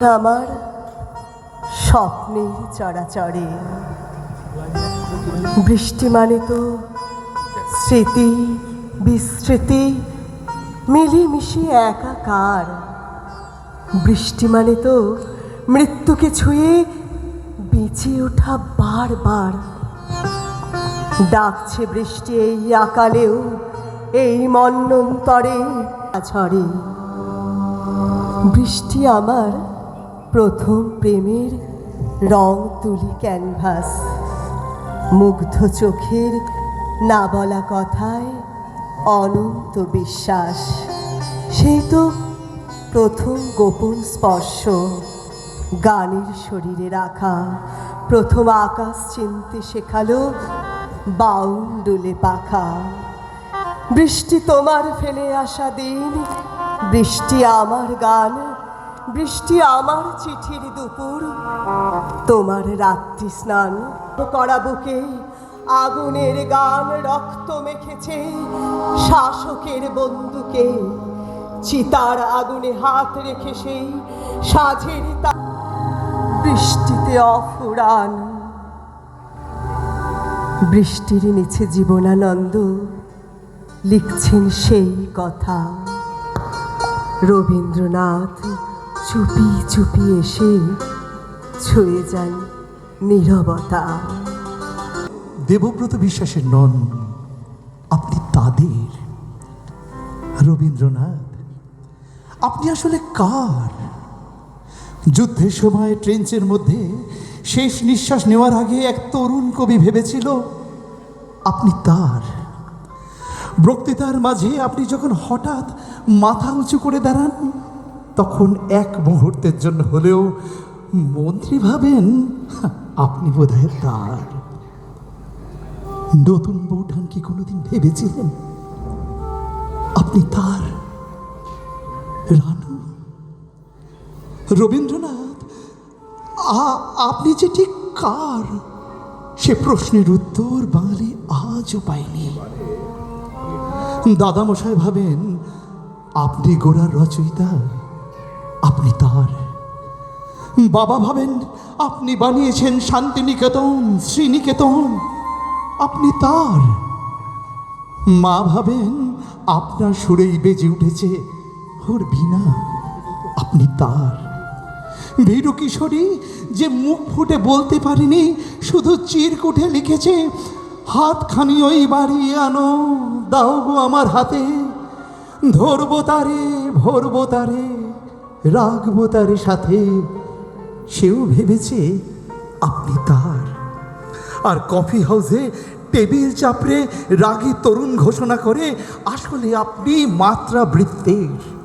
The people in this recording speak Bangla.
আমার স্বপ্নের চড়াচড়ে। বৃষ্টি মানে তো স্মৃতি বিস্মৃতি মিলেমিশে একাকার। বৃষ্টি মানে তো মৃত্যুকে ছুঁয়ে বেঁচে ওঠা বারবার। ডাকছে বৃষ্টি এই আকালেও, এই মন্নন্তরে। ঝড়ে। বৃষ্টি আমার প্রথম প্রেমের রং তুলি ক্যানভাস। মুগ্ধ চোখের না বলা কথায় অনন্ত বিশ্বাস। সেই তো প্রথম গোপন স্পর্শ। গানের শরীরে রাখা। প্রথম আকাশ চিনতে শেখালো বাউন্ডুলে পাখা। বৃষ্টি তোমার ফেলে আসা দিন। বৃষ্টি আমার গান বৃষ্টি আমার চিঠির দুপুর। তোমার রাত্রি স্নান করা বুকে আগুনের গান রক্ত মেখেছে শাসকের বন্দুকে। চিতার আগুনে হাত রেখে সেই সাঝের বৃষ্টিতে অফুরান। বৃষ্টির নিচে জীবনানন্দ লিখছেন সেই কথা। রবীন্দ্রনাথ চুপি চুপি এসে ছুঁয়ে যান নীরবতা। দেবব্রত বিশ্বাসের নন, আপনি তাদের। রবীন্দ্রনাথ, আপনি আসলে কার? যুদ্ধের সময় ট্রেঞ্চের মধ্যে শেষ নিঃশ্বাস নেওয়ার আগে এক তরুণ কবি ভেবেছিল, আপনি তার। বক্তৃতার মাঝে আপনি যখন হঠাৎ মাথা উঁচু করে দাঁড়ান তখন এক মুহূর্তের জন্য হলেও মন্ত্রী ভাবেন আপনি বোধহয় তার। নতুন বউঠান কি কোনোদিন ভেবেছিলেন? আপনি তার রানু? রবীন্দ্রনাথ আপনি যে ঠিক কার? সে প্রশ্নের উত্তর বাঙালি আজও পায়নি। দাদামশাই ভাবেন, আপনি গোড়ার রচয়িতা? আপনি তার। বাবা ভাবেন, আপনি বানিয়েছেন শান্তিনিকেতন, শ্রীনিকেতন। আপনি তার। মা ভাবেন, আপনার সুরেই বেজে উঠেছে ওর বিনা আপনি তার। ভীরু কিশোরী যে মুখ ফুটে বলতে পারেনি, শুধু চিরকুটে লিখেছে, হাতখানি ওই বাড়িয়ে আনো, দাও গো আমার হাতে। ধরবো তারে, ভরবো তারে। রাখব তার সাথে। সেও ভেবেছে আপনি তার। আর কফি হাউসে টেবিল চাপড়ে রাগী তরুণ ঘোষণা করে, আসলে আপনি মাত্রা বৃত্তের